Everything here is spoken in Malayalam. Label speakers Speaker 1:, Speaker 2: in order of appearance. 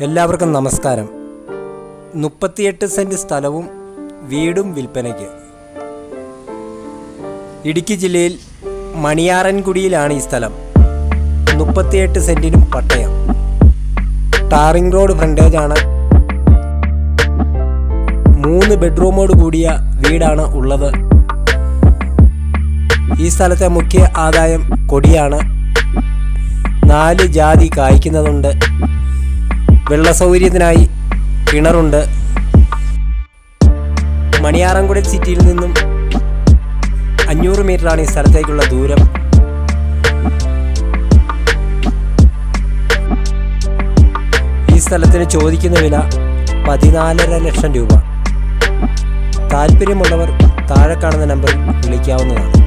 Speaker 1: എല്ലാവർക്കും നമസ്കാരം. മുപ്പത്തിയെട്ട് സെന്റ് സ്ഥലവും വീടും വിൽപ്പനയ്ക്ക്. ഇടുക്കി ജില്ലയിൽ മണിയാറൻകുടിയിലാണ് ഈ സ്ഥലം. മുപ്പത്തിയെട്ട് സെന്റിനും പട്ടയം. ടാറിംഗ് റോഡ് ഫ്രണ്ടേജാണ്. മൂന്ന് ബെഡ്റൂമോട് കൂടിയ വീടാണ് ഉള്ളത്. ഈ സ്ഥലത്തെ മുഖ്യ ആദായം കൊടിയാണ്. നാല് ജാതി കായ്ക്കുന്നതുണ്ട്. വെള്ള സൗകര്യത്തിനായി കിണറുണ്ട്. മണിയാറൻകുടി സിറ്റിയിൽ നിന്നും അഞ്ഞൂറ് മീറ്ററാണ് ഈ സ്ഥലത്തേക്കുള്ള ദൂരം. ഈ സ്ഥലത്തിന് ചോദിക്കുന്ന വില പതിനാലര ലക്ഷം രൂപ. താല്പര്യമുള്ളവർ താഴെ കാണുന്ന നമ്പറിൽ വിളിക്കാവുന്നതാണ്.